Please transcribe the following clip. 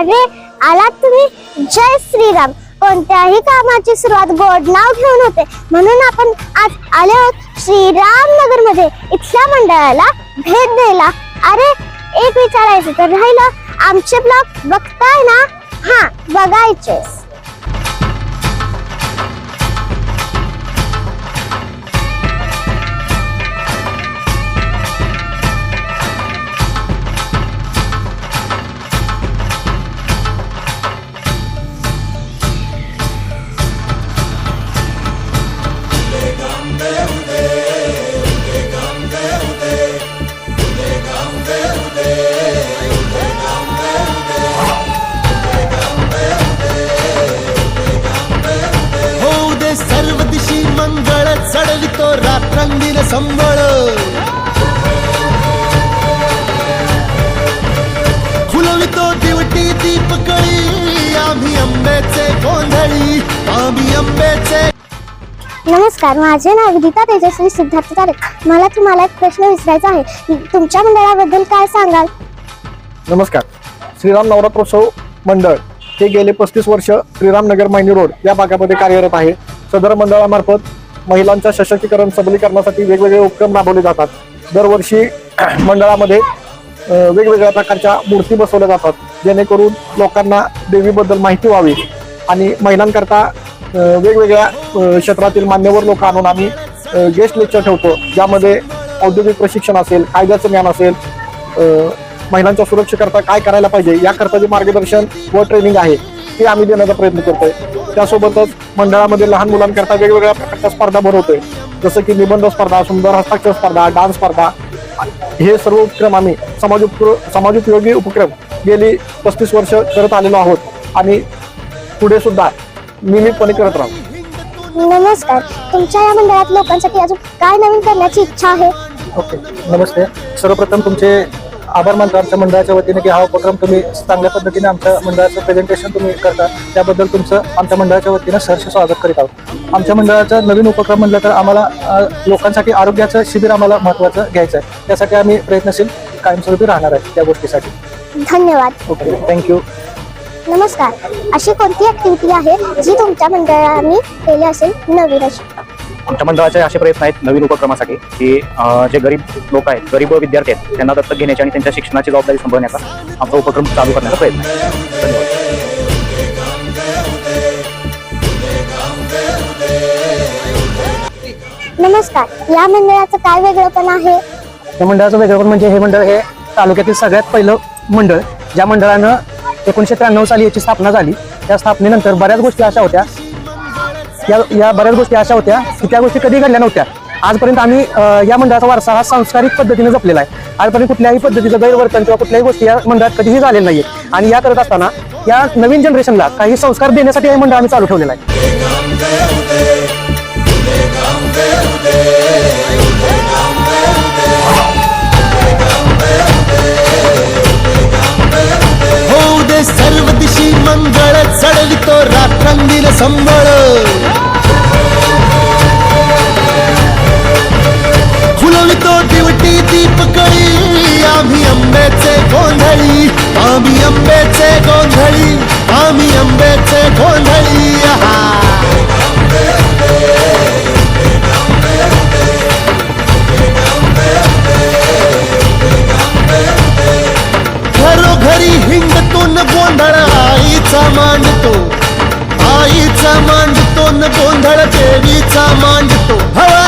अरे आलात तुम्ही. जय श्रीराम. कोणत्याही कामाची सुरुवात गोड नाव घेऊन होते. म्हणून आपण आज आले आहोत श्रीराम नगरमध्ये इथल्या मंडळाला भेट द्यायला. अरे एक विचारायचं तर राहिलं. आमचे ब्लॉग बघताय ना? हा बघायचेस संबळ. फुलवितो दिवटी दीपकळी आम्ही आंब्याचे गोंधळी आम्ही आंब्याचे नमस्कार माझे नाव विदिता तेजस्वी सिद्धार्थ तारक मला तुम्हाला एक प्रश्न विचारायचा आहे. तुमच्या मंडळाबद्दल काय सांगाल? नमस्कार. श्रीराम नवरात्रोत्सव मंडळ हे गेले पस्तीस वर्ष श्रीराम नगर मायनी रोड या भागामध्ये कार्यरत आहे. सदर मंडळामार्फत महिलांच्या सशक्तीकरण सबलीकरणासाठी वेगवेगळे उपक्रम राबवले जातात. दरवर्षी मंडळामध्ये वेगवेगळ्या प्रकारच्या मूर्ती बसवल्या जातात. जेणेकरून लोकांना देवीबद्दल माहिती व्हावी आणि महिलांकरता वेगवेगळ्या क्षेत्रातील मान्यवर लोक आणून आम्ही गेस्ट लेक्चर ठेवतो. ज्यामध्ये औद्योगिक प्रशिक्षण असेल कायद्याचं ज्ञान असेल महिलांच्या सुरक्षेकरता काय करायला पाहिजे याकरता जे मार्गदर्शन व ट्रेनिंग आहे ते आम्ही देण्याचा प्रयत्न करतोय. त्यासोबतच मंडळामध्ये लहान मुलांकरता वेगवेगळ्या प्रकारच्या स्पर्धा भरवतोय. जसं की निबंध स्पर्धा सुंदर हस्ताक्षर स्पर्धा डान्स स्पर्धा. हे सर्व उपक्रम आम्ही समाजोप समाजोपयोगी उपक्रम गेली पस्तीस वर्ष करत आलेलो आहोत आणि पुढे सुद्धा नियमितपणे करत राहू. नमस्कार. तुमच्या या मंडळात लोकांसाठी अजून काय नवीन करण्याची इच्छा आहे? ओके. नमस्ते. सर्वप्रथम तुमचे आभार मानतो आमच्या मंडळाच्या वतीने की हा उपक्रम तुम्ही चांगल्या पद्धतीने आमच्या मंडळाचं प्रेझेंटेशन तुम्ही करता. त्याबद्दल तुमचं आमच्या मंडळाच्या वतीनं सहर्ष स्वागत करीत आहोत. आमच्या मंडळाचा नवीन उपक्रम म्हणलं तर आम्हाला लोकांसाठी आरोग्याचं शिबिर आम्हाला महत्त्वाचं घ्यायचं आहे. त्यासाठी आम्ही प्रयत्नशील कायमस्वरूपी राहणार आहे त्या गोष्टीसाठी. धन्यवाद. ओके थँक्यू नमस्कार. अशी कोणती ऍक्टिव्हिटी आहे जी तुमच्या मंडळाने केली असेल नवीन अशी? आमच्या मंडळाचे असे प्रयत्न आहेत नवीन उपक्रमासाठी की जे गरीब लोक आहेत गरीब विद्यार्थी आहेत त्यांना दत्तक घेण्याची आणि त्यांच्या शिक्षणाची जबाबदारी संभवण्याचा आमचा उपक्रम चालू करण्याचा प्रयत्न आहे. धन्यवाद. नमस्कार. या मंडळाचं काय वेगळंपण आहे? या मंडळाचं वेगळं म्हणजे हे मंडळ हे तालुक्यातील सगळ्यात पहिलं मंडळ ज्या मंडळानं एकोणीशे त्र्याण्णव साली याची स्थापना झाली. त्या स्थापनेनंतर बऱ्याच गोष्टी अशा होत्या या या बऱ्याच गोष्टी अशा होत्या की त्या गोष्टी कधी घडल्या नव्हत्या. आजपर्यंत आम्ही या मंडळाचा वारसा हा सांस्कारिक पद्धतीने जपलेला आहे. आजपर्यंत कुठल्याही पद्धतीचं गैरवर्तन किंवा कुठल्याही गोष्टी या मंडळात कधीही झालेल्या नाहीये. आणि या करत असताना या नवीन जनरेशनला काही संस्कार देण्यासाठी हे मंडळ आम्ही चालू ठेवलेलं आहे. मंगळ चढवितो रात्रंगील संबळ. फुलवितो दिवटी दीपकळी आम्ही आंब्याचे गोंधळी आम्ही आंब्याचे गोंधळी आम्ही आंब्याचे गोंधळी. मांडतो. आईचा मांडतो न गोंधळ देवीचा मांडतो. हवा